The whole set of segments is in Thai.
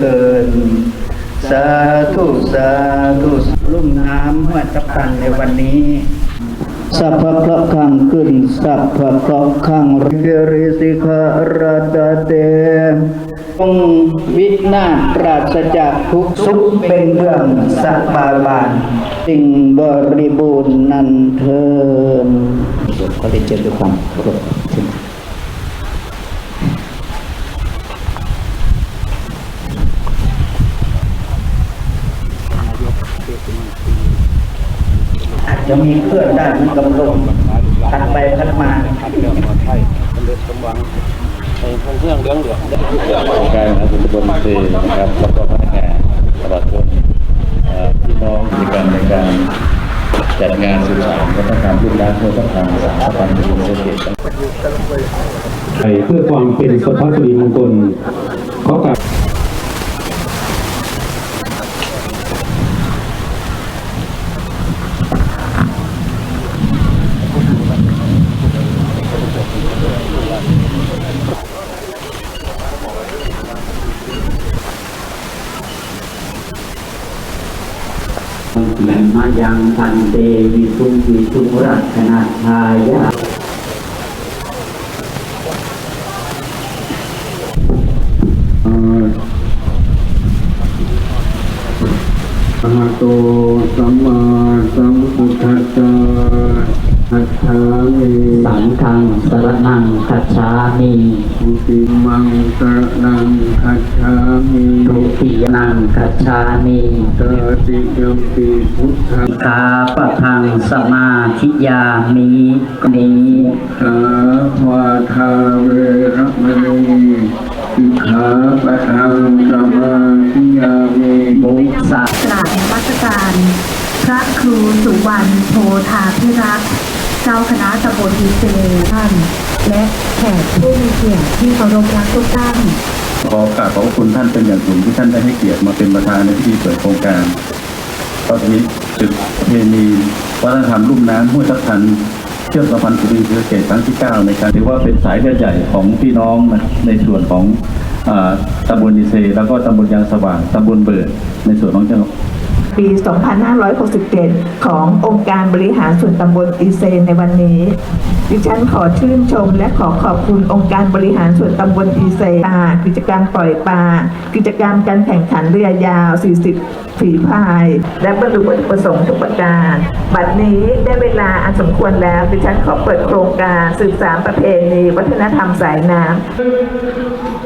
เกินสาธุสาธุลุ่มน้ำห้วยจับกันในวันนี้สัพพะข้างขึ้นสัพพะข้างเรริสิการาตเตองวินาปราศจากทุกสุขเป็นเรื่องสบาบานสิ่งบริบูรณ์นันเทินก็ได้เจอด้วยความเคารพ จะมีเคลื่อนได้มันกำลงพัดไปพัดมาของการนะคุณตำบลเซนะครับแล้วก็พนักงานตลอดจนเอ่อพี่น้องในการในการจัดงานสื่อสารวัฒนธรรมรูปร้านเพื่อต้องทำสารพันธุ์คุณเศรษฐกิจไปเพื่อความเป็นสุภาพสุริมงคลขอกราบ แม่มายังพันเตวิสุวิสุรัตนาทายา หะโตสัมมาสัมพุทธัสสะหัตถามิสังฆังสรนังคัจฉามิทุติมังสรนังคัจฉามิทุติยนังคัจฉามิตติยมปีพุทธังกาปะทังสมาธิยามินี้สาวาทาเวรมณีสิกขาปะทังสมาธิยา พระครูสุวรรณโพธาพิรักษ์เจ้าคณะตำบลอีเซท่านและแขกผู้มีเกียรติที่เคารพรักทุกท่านขอกราบขอบพระคุณท่านเป็นอย่างสูงที่ท่านได้ให้เกียรติมาเป็นประธานในพิธีเปิดโครงการตอนนี้จุดเพณีวัฒนธรรมลุ่มน้ำห้วยทับทันเชื่อมสัมพันธ์สุรินทร์เกษครั้งที่ 9 ในการถือว่าเป็นสายเลือดใหญ่ของพี่น้องในส่วนของอตำบลดีเซ แล้วก็ตำบลยางสว่างตำบลเบิดในส่วนของจังหวัด ปี 2567 ขององค์การบริหารส่วนตำบลอีเซนในวันนี้ ดิฉันขอชื่นชมและขอขอบคุณองค์การบริหารส่วนตำบลอีเซนกิจการปล่อยปลา กิจกรรมการแข่งขันเรือยาว 40 ฝีพาย และบรรลุวัตถุประสงค์ทุกประการบัดนี้ได้เวลาอันสมควรแล้ว ดิฉันขอเปิดโครงการสืบสานประเพณีวัฒนธรรมสายน้ำ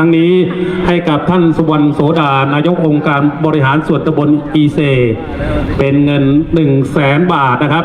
รั้งนี้ให้กับท่านสุวรรณโสดานายกองค์การบริหารส่วนตำบลอีเซ เป็นเงิน1 0 0 0 0แสนบาทนะครับ